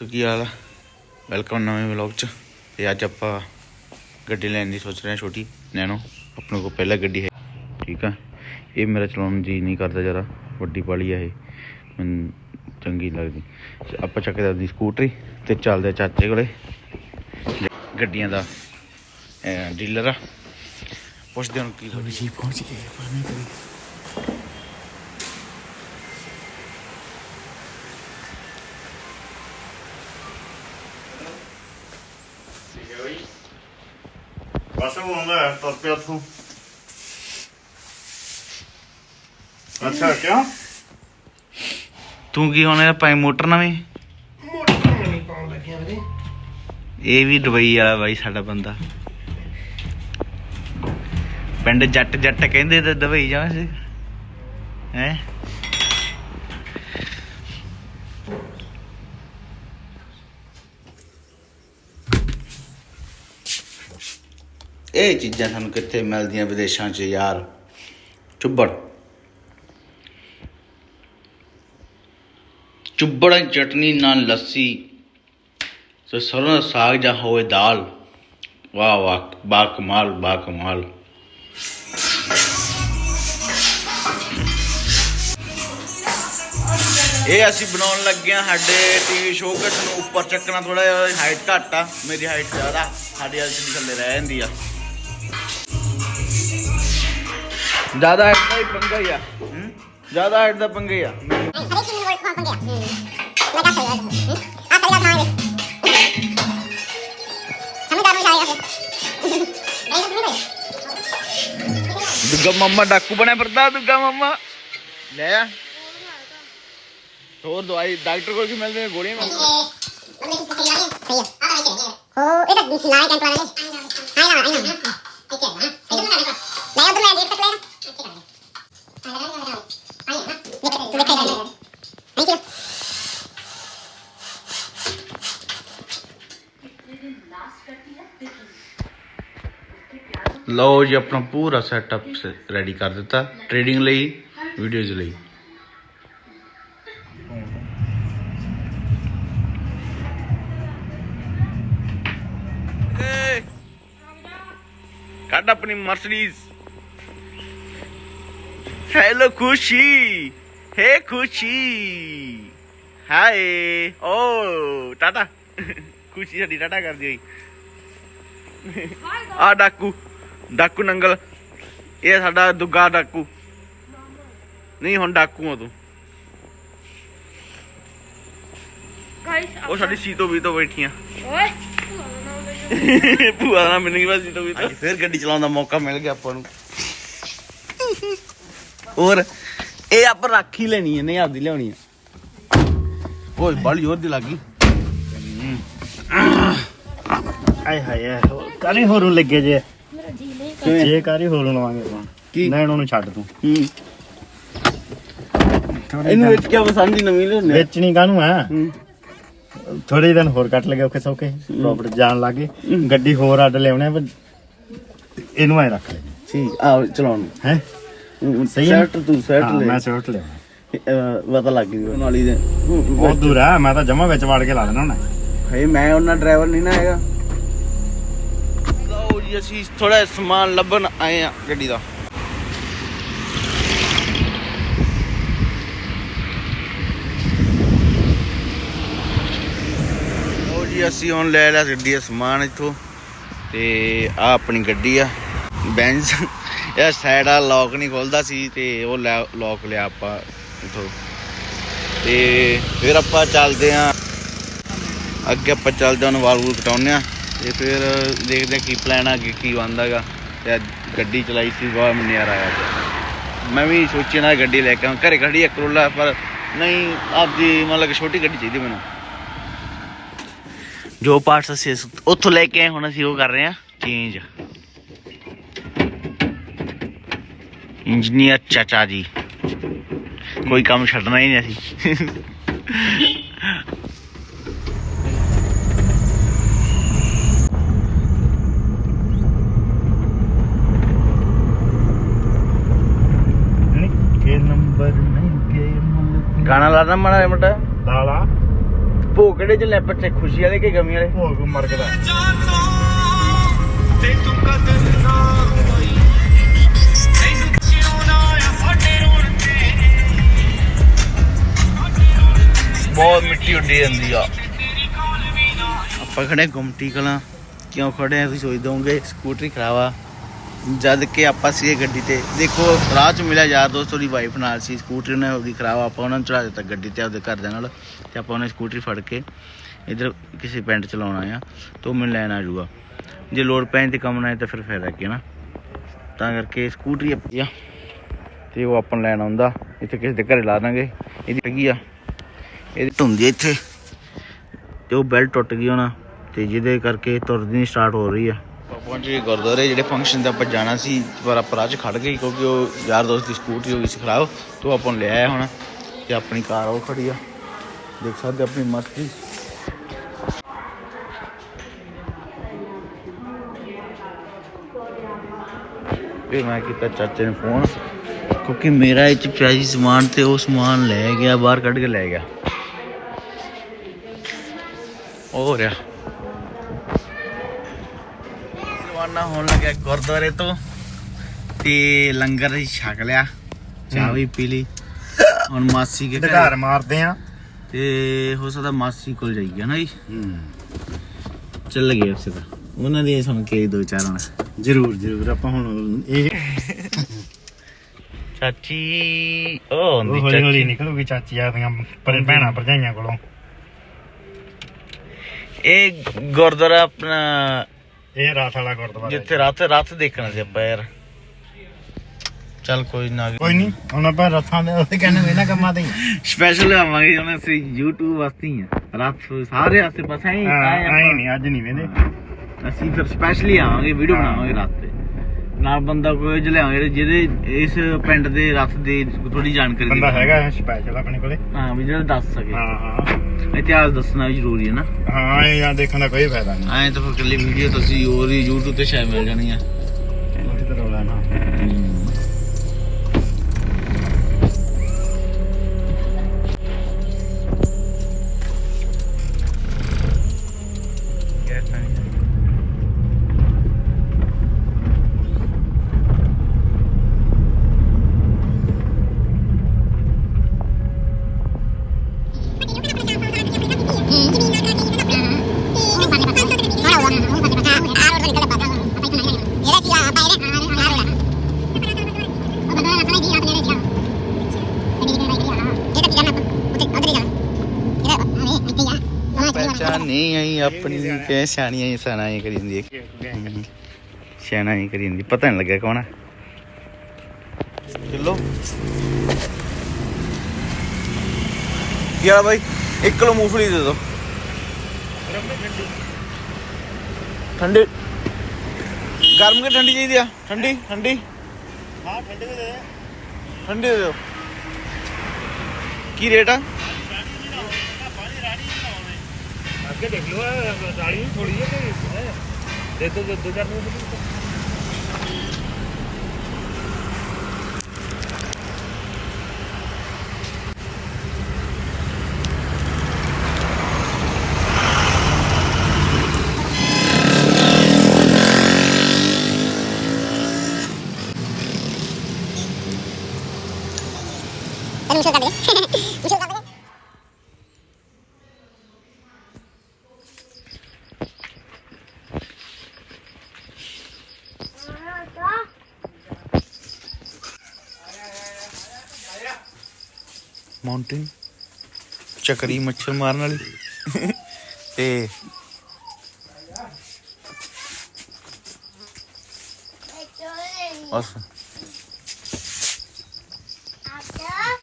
ਕੀ ਹਾਲ ਆ? ਵੈਲਕਮ ਨਵੇਂ ਵਲੌਗ ਚ। ਤੇ ਅੱਜ ਆਪਾਂ ਗੱਡੀ ਲੈਣ ਦੀ ਸੋਚ ਰਹੇ ਹਾਂ ਛੋਟੀ ਨੈਨੋ ਆਪਣੇ ਕੋਲ ਪਹਿਲਾਂ ਗੱਡੀ ਹੈ। ਠੀਕ ਆ? ਇਹ ਮੇਰਾ ਚਲਾਉਣ ਜੀ ਨਹੀਂ ਕਰਦਾ ਜਰਾ ਵੱਡੀ ਪਾਲੀ ਆ ਇਹ। ਮੈਨੂੰ ਚੰਗੀ ਨੀ ਲੱਗਦੀ। ਆਪਾਂ ਚੱਕਦੇ ਦੀ ਸਕੂਟਰੀ ਤੇ ਚੱਲਦੇ ਚਾਚੇ ਕੋਲੇ। ਗੱਡੀਆਂ ਦਾ ਡੀਲਰ ਆ। ਪੁੱਛਦੇ ਹਾਂ ਕੀ ਥੋੜੀ ਜੀ ਪਹੁੰਚ ਗਈ ਪਰ ਨਹੀਂ ਆਉਂਦਾ ਤੁਰ ਪਿਆ ਤੂੰ ਅੱਛਾ ਕਿਉਂ ਤੂੰ ਕੀ ਹੋਣਾ ਪਾਈ ਮੋਟਰ ਨਵੀਂ? ਮੋਟਰ ਨਹੀਂ ਪਾਉਣ ਲੱਗਿਆ ਵੀਰੇ। ਇਹ ਵੀ ਦੁਬਈ ਵਾਲਾ ਬਾਈ ਸਾਡਾ ਬੰਦਾ। ਪਿੰਡ ਜੱਟ ਜੱਟ ਕਹਿੰਦੇ ਤੇ ਦੁਬਈ ਜਾਵਾਂ ਸੀ। ਹੈ? ਇਹ ਚੀਜ਼ਾਂ ਸਾਨੂੰ ਕਿੱਥੇ ਮਿਲਦੀਆਂ ਵਿਦੇਸ਼ਾਂ 'ਚ ਯਾਰ? ਚੁੱਬੜ ਚੁੱਬੜ ਚਟਨੀ ਨਾਲ ਲੱਸੀ ਸੋ ਸਰੋਂ ਦਾ ਸਾਗ ਜਾਂ ਹੋਵੇ ਦਾਲ। ਵਾਹ ਵਾਹ ਬਾ ਕਮਾਲ ਬਾ ਕਮਾਲ। ਇਹ ਅਸੀਂ ਬਣਾਉਣ ਲੱਗੇ ਆ ਸਾਡੇ ਟੀਵੀ ਸ਼ੋਕੇਸ ਨੂੰ ਉੱਪਰ ਚੱਕਣਾ ਥੋੜਾ ਜਿਹਾ, ਹਾਈਟ ਘੱਟ ਆ, ਮੇਰੀ ਹਾਈਟ ਜ਼ਿਆਦਾ, ਸਾਡੀ ਐਲਸੀਡੀ ਥੱਲੇ ਰਹਿ ਜਾਂਦੀ ਆ। ਜ਼ਿਆਦਾ ਹਾਈਟ ਦਾ ਹੀ ਪੰਗਾ ਹੀ ਆ। ਜ਼ਿਆਦਾ ਹਾਈਟ ਦਾ ਪੰਗਾ ਹੀ ਆ। ਹਰੇਕ ਚੀਜ਼ ਨੂੰ ਕੋਲ ਪੰਗਿਆ ਮੈਂ ਕਾ ਸਹੀ ਹੈ ਆ ਸਹੀ ਦਾ ਖਾਣੇ ਸਮਝਦਾਰ ਨੂੰ ਚਾਹੀਦਾ ਫਿਰ ਦੁੱਗਾ ਮਾਮਾ ਡਾਕੂ ਬਣਿਆ ਫਿਰਦਾ, ਦੁੱਗਾ ਮਾਮਾ। ਲੈ ਆ। ਹੋਰ ਦਵਾਈ ਡਾਕਟਰ ਕੋਲ ਕੀ ਮਿਲਦੇ ਗੋਲੀਆਂ ਮਿਲਦੀਆਂ ਇਹ ਇਹ ਤਾਂ ਨਾ ਹੀ ਵਾਲਾ ਨੇ। ਆਈ ਨਾ ਆਈ ਨਾ ਇਹ ਹੈ ਨਾ ਲੈ ਉਧਰ ਮੈਂ ਦੇਖ ਸਕਦਾ Thank you. ਲਓ ਜੀ ਆਪਣਾ ਪੂਰਾ ਸੈਟਅਪ ਰੈਡੀ ਕਰ ਦਿੱਤਾ ਟ੍ਰੇਡਿੰਗ ਲਈ ਵੀਡੀਓਜ਼ ਲਈ। ਕੱਢ ਆਪਣੀ ਮਰਸੀਡੀਜ਼ ਹੈਲੋ ਖੁਸ਼ੀ। ਹੈ ਖੁਸ਼ੀ। ਹਾਏ ਓ ਟਾਟਾ ਖੁਸ਼ੀ ਸਾਡੀ ਟਾਟਾ ਕਰਦੀ ਹੋਈ। ਆ ਡਾਕੂ। ਡਾਕੂ ਨੰਗਲ। ਇਹ ਸਾਡਾ ਦੁੱਗਾ ਡਾਕੂ। ਨਹੀਂ ਹੁਣ ਡਾਕੂ ਆ ਤੂੰ। ਗਾਇਸ ਉਹ ਸਾਡੀ ਸੀਤੋ ਵੀ ਤੋਂ ਬੈਠੀਆਂ। ਓਏ ਭੂਆ ਨਾਲ ਮੈਨੂੰ ਕੀ ਪਤਾ ਸੀਤੋ ਵੀ ਤੋਂ। ਫਿਰ ਗੱਡੀ ਚਲਾਉਣ ਦਾ ਮੌਕਾ ਮਿਲ ਗਿਆ ਆਪਾਂ ਨੂੰ। ਹੋਰ ਇਹ ਆਪਾਂ ਰੱਖ ਹੀ ਲੈਣੀ ਹੈ ਨਹੀਂ ਆਪਦੀ ਲਿਆਉਣੀ ਹੈ ਓਏ ਬੜੀ ਜ਼ੋਰ ਦੀ ਲੱਗੀ ਆਏ ਹਾਏ ਕਾਰੀ ਹੋਰੂ ਲੱਗੇ ਜੇ? ਜੀ ਕਾਰੀ ਹੋਰੂ ਲਵਾਂਗੇ ਆਪਾਂ। ਕੀ? ਨੈਣੋ ਨੂੰ ਛੱਡ ਤੂੰ ਹੂੰ। ਇਹਨੂੰ ਵਿੱਚ ਕਿਆ ਪਸੰਦ ਹੀ ਨਵੀਂ ਲਿਆਉਣੇ ਵੇਚਣੀ ਕਾਹਨੂੰ ਆ? ਹੂੰ। ਥੋੜੇ ਦਿਨ ਹੋਰ ਕੱਟ ਲਗੇ ਔਖੇ ਸੌਖੇ ਪ੍ਰੋਪਰਟ ਜਾਣ ਲੱਗੇ। ਗੱਡੀ ਹੋਰ ਅੱਡ ਲਿਆਉਣੇ ਪਰ ਇਹਨੂੰ ਐ ਰੱਖ ਲੈ। ਠੀਕ ਆ ਚਲਾਉਣ ਹੈ? ਸਹੀ ਹੈ? ਸੈਟ ਤੂੰ ਸੈਟ ਹਾਂ, ਲੈ। ਮੈਂ ਲਿਆ ਅਹ ਪਤਾ ਲੱਗ ਗਈ ਨਾਲੀ ਦੇ। ਬਹੁਤ ਦੂਰ ਆ ਮੈਂ ਤਾਂ ਜਮਾ ਵਿੱਚ ਵੜ ਕੇ ਲਾ ਦੇਣਾ ਹੁਣ। ਹਏ ਮੈਂ ਉਹਨਾਂ ਡਰਾਈਵਰ ਨਹੀਂ ਨਾ ਹੈਗਾ। ਜੀ, ਅਸੀਂ ਥੋੜਾ ਸਮਾਨ ਲੱਭਣ ਆਏ ਆ ਗੱਡੀ ਦਾ। ਲਓ ਜੀ, ਅਸੀਂ ਹੁਣ ਲੈ ਲਿਆ ਗੱਡੀ ਦਾ ਸਮਾਨ ਇੱਥੋਂ ਤੇ ਆ ਆਪਣੀ ਗੱਡੀ ਆ ਬੈਂਜ਼ ਇਹ ਸਾਈਡ ਆ ਲੌਕ ਨਹੀਂ ਖੁੱਲਦਾ ਸੀ ਤੇ ਉਹ ਲੌਕ ਲਿਆ ਆਪਾਂ ਇੱਥੋਂ। ਤੇ ਫਿਰ ਆਪਾਂ ਚੱਲਦੇ ਆ ਅੱਗੇ ਆਪਾਂ ਚੱਲਦੇ ਹਾਂ ਵਾਲ ਵੂਲ ਕਟਾਉਂਦੇ ਆ ਤੇ ਫਿਰ ਦੇਖਦੇ ਆ ਕੀ ਪਲਾਨ ਆ, ਅੱਗੇ ਕੀ ਬਣਦਾਗਾ ਤੇ ਗੱਡੀ ਚਲਾਈ ਸੀ ਬਹੁਤ ਨਜ਼ਾਰਾ ਆਇਆ ਮੈਂ ਵੀ ਸੋਚਿਆ ਨਾ ਗੱਡੀ ਲੈ ਕੇ ਆਵਾਂ। ਘਰੇ ਖੜੀ ਹੈ ਕਰੋਲਾ, ਪਰ ਨਹੀਂ, ਆਪਦੀ ਮਤਲਬ ਕਿ ਛੋਟੀ ਗੱਡੀ ਚਾਹੀਦੀ ਮੈਨੂੰ। ਜੋ ਪਾਰਟਸ ਅਸੀਂ ਉੱਥੋਂ ਲੈ ਕੇ ਆਏ, ਹੁਣ ਅਸੀਂ ਉਹ ਕਰ ਰਹੇ ਹਾਂ ਚੇਂਜ ਇੰਜੀਨੀਅਰ ਚਾਚਾ ਜੀ। ਕੋਈ ਕੰਮ ਛੱਡਣਾ ਹੀ ਨਹੀਂ ਅਸੀਂ ਕੇ ਨੰਬਰ ਨਹੀਂ ਕੇ ਮੁਲਕ ਗਾਣਾ ਲਾਣਾ ਮਾੜਾ ਮੋਟਾ। ਦਾਲਾ ਭੋਗ ਕਿਹੜੇ ਚ ਲੈ ਪੱਛੇ ਖੁਸ਼ੀ ਵਾਲੇ ਕਿ ਗਮੀ ਵਾਲੇ? ਭੋਗ ਮਰਗਦਾ। ਬਹੁਤ ਮਿੱਟੀ ਉੱਡੀ ਜਾਂਦੀ ਆ। ਆਪਾਂ ਖੜੇ ਗੁੰਮਟੀ ਕਲਾਂ। ਕਿਉਂ ਖੜੇ ਆ? ਤੁਸੀਂ ਸੋਚਦੇ ਹੋਵੋਗੇ ਸਕੂਟਰੀ ਖਰਾਬ ਆ। ਜਦ ਕਿ ਆਪਾਂ ਸੀਗੇ ਗੱਡੀ ਤੇ। ਦੇਖੋ, ਰਾਹ ਚ ਮਿਲਿਆ ਯਾਰ ਦੋਸਤ, ਉਹਦੀ ਵਾਈਫ ਨਾਲ ਸੀ ਸਕੂਟਰੀ ਉਹਨੇ ਉਹਦੀ ਖਰਾਬ, ਆਪਾਂ ਉਹਨਾਂ ਨੂੰ ਚੜਾ ਦਿੱਤਾ ਗੱਡੀ ਤੇ ਆਪਦੇ ਘਰਦਿਆਂ ਨਾਲ ਤੇ ਆਪਾਂ ਉਹਨੇ ਸਕੂਟਰੀ ਫੜ ਕੇ ਇਧਰ ਕਿਸੇ ਪਿੰਡ ਚ ਲਾਉਣਾ ਆ, ਤੋਂ ਮੈਨੂੰ ਲੈਣ ਆ ਜੂਗਾ ਜੇ ਲੋੜ ਪੈਣ ਤੇ ਕੰਮ ਨਾ ਆਏ ਤਾਂ ਫਿਰ ਫਾਇਦਾ ਕੀ ਨਾ? ਤਾਂ ਕਰਕੇ ਸਕੂਟਰੀ ਆਪਣੀ ਆ, ਤੇ ਉਹ ਆਪਾਂ ਨੂੰ ਲੈਣ ਆਉਂਦਾ। ਇੱਥੇ ਕਿਸੇ ਦੇ ਘਰੇ ਲਾ ਦਾਂਗੇ। ਇਹਦੀ ਹੈਗੀ ਆ। ਇਹਦੀ ਧੁੰਦੀ ਇੱਥੇ। ਤੇ ਉਹ ਬੈਲਟ ਟੁੱਟ ਗਈ ਹੋਣਾ ਤੇ ਜਿਹਦੇ ਕਰਕੇ ਤੁਰਦੀ ਨਹੀਂ ਸਟਾਰਟ ਹੋ ਰਹੀ ਆ। ਪਹੁੰਚ ਗਏ ਗੁਰਦੁਆਰੇ, ਜਿਹੜੇ ਫੰਕਸ਼ਨ ਤੇ ਆਪਾਂ ਜਾਣਾ ਸੀ, ਪਰ ਆਪਾਂ ਰਾਹ 'ਚ ਖੜ ਗਏ ਕਿਉਂਕਿ ਉਹ ਯਾਰ ਦੋਸਤ ਦੀ ਸਕੂਟਰੀ ਹੋ ਗਈ ਸੀ ਖਰਾਬ, ਤੇ ਆਪਾਂ ਨੂੰ ਲੈ ਆਇਆ ਹੁਣ, ਤੇ ਆਪਣੀ ਕਾਰ ਉਹ ਖੜੀ ਆ। ਦੇਖ ਸਕਦੇ ਆਪਣੀ ਮਸਤੀ। ਫਿਰ ਮੈਂ ਕੀਤਾ ਚਾਚੇ ਨੂੰ ਫੋਨ ਕਿਉਂਕਿ ਮੇਰਾ ਇਹ ਚ ਪਿਆ ਸੀ ਸਮਾਨ ਤੇ ਉਹ ਸਮਾਨ ਲੈ ਗਿਆ, ਬਾਹਰ ਕੱਢ ਕੇ ਲੈ ਗਿਆ। ਉਹ ਹੋ ਰਿਹਾ ਰਵਾਨਾ ਹੋਣ ਲੱਗਿਆ ਗੁਰਦੁਆਰੇ ਤੋਂ ਤੇ ਲੰਗਰ ਹੀ ਛਕ ਲਿਆ ਚਾਹ ਵੀ ਪੀ ਲਈ। ਹੁਣ ਮਾਸੀ ਕੇ ਘਰ ਮਾਰਦੇ ਆ। ਤੇ ਹੋ ਸਕਦਾ ਮਾਸੀ ਕੋਲ ਜਾਈਏ ਨਾ ਜੀ। ਚੱਲ ਗਏ ਉਸੇ ਤਾਂ ਉਹਨਾਂ ਦੀ ਸੁਣ ਕੇ ਦੋ ਚਾਰ ਹੁਣ। ਜਰੂਰ ਜਰੂਰ। ਆਪਾਂ ਹੁਣ ਇਹ ਚਾਚੀ ਉਹ ਹੁੰਦੀ ਹੌਲੀ ਹੌਲੀ ਚਾਚੀ। ਨਿਕਲੂਗੀ ਚਾਚੀ ਆਪਦੀਆਂ ਪਰ ਭੈਣਾਂ ਭਰਜਾਈਆਂ ਕੋਲੋਂ। ਇਹ ਗੁਰਦੁਆਰਾ ਆਪਣਾ ਇਹ ਰਾਤ ਵਾਲਾ ਗੁਰਦੁਆਰਾ ਜਿੱਥੇ ਰਾਤ ਰਾਤ ਦੇਖਣਾ ਸੀ ਆਪਾਂ ਯਾਰ। ਚੱਲ ਕੋਈ ਨਾ। ਕੋਈ ਨਹੀਂ ਹੁਣ ਆਪਾਂ ਰੱਥਾਂ ਦੇ ਉਹਦੇ ਕਹਿੰਦੇ ਇਹਨਾਂ ਕੰਮਾਂ ਤੇ ਸਪੈਸ਼ਲ ਆਵਾਂਗੇ ਹੁਣ ਅਸੀਂ YouTube ਵਾਸਤੇ ਹੀ ਆ। ਰਾਤ ਸਾਰੇ ਆਸੇ ਪਾਸੇ ਹੀ ਹਾਂ ਆਏ। ਨਹੀਂ ਅੱਜ ਨਹੀਂ ਵੇਂਦੇ। ਅਸੀਂ ਫਿਰ ਸਪੈਸ਼ਲੀ ਆਵਾਂਗੇ ਵੀਡੀਓ ਬਣਾਵਾਂਗੇ ਰਾਤ ਤੇ। ਨਾਲ ਬੰਦਾ ਕੋਈ ਲਿਆਵਾਂਗੇ ਜਿਹਦੇ ਇਸ ਪਿੰਡ ਦੇ ਰਥ ਦੀ ਥੋੜੀ ਜਾਣਕਾਰੀ ਬੰਦਾ ਦੇਵੇ। ਹੈਗਾ ਸਪੈਸ਼ਲ ਆਪਣੇ ਕੋਲੇ। ਹਾਂ ਵੀ ਜਿਹੜਾ ਦੱਸ ਸਕੇ। ਹਾਂ ਹਾਂ। ਇਤਿਹਾਸ ਦੱਸਣਾ ਵੀ ਜ਼ਰੂਰੀ ਹੈ ਨਾ। ਹਾਂ ਇਹ ਜਾਂ ਦੇਖਣ ਦਾ ਕੋਈ ਫਾਇਦਾ ਨਹੀਂ। ਐਂ ਤਾਂ ਫਿਰ ਇਕੱਲੀ ਵੀਡੀਓ ਤੁਸੀਂ ਹੋਰ ਹੀ YouTube ਤੇ ਸ਼ਾਇਦ ਮਿਲ ਜਾਣੀ ਆ। ਉਹੀ ਤਾਂ ਰੌਲਾ ਨਾ। ਨਹੀਂ ਆਈ ਆਪਣੀ ਕਿ ਸਿਆਣੀਆਂ ਹੀ ਸਿਆਣਾ ਹੀ ਕਰੀ ਜਾਂਦੀ ਹੈ ਸਿਆਣਾ ਹੀ ਕਰੀ ਜਾਂਦੀ ਪਤਾ ਨਹੀਂ ਲੱਗਿਆ ਕੌਣ ਆ। ਕਿਲੋ ਯਾਰ ਬਾਈ? 1 ਕਿਲੋ ਮੂੰਗਫਲੀ ਦੇ ਦਿਓ। ਠੰਡੀ। ਗਰਮ ਕਿ ਠੰਡੀ ਚਾਹੀਦੀ ਆ? ਠੰਡੀ ਠੰਡੀ। ਹਾਂ ਠੰਡੇ ਦੇ। ਠੰਡੀ ਦੇ ਦਿਓ। ਕੀ ਰੇਟ ਆ? ਅੱਗੇ ਦੇਖ ਲਓ ਰਾਲੀ ਥੋੜੀ ਜਿਹੀ ਦੇ ਦੋ ਦੋ ਚਾਰ ਨੂੰ Miso ka din. Miso mountain ਚੱਕਰੀ ਮੱਛਰ ਮਾਰਨ ਵਾਲੀ। ਤੇ ਬਸ।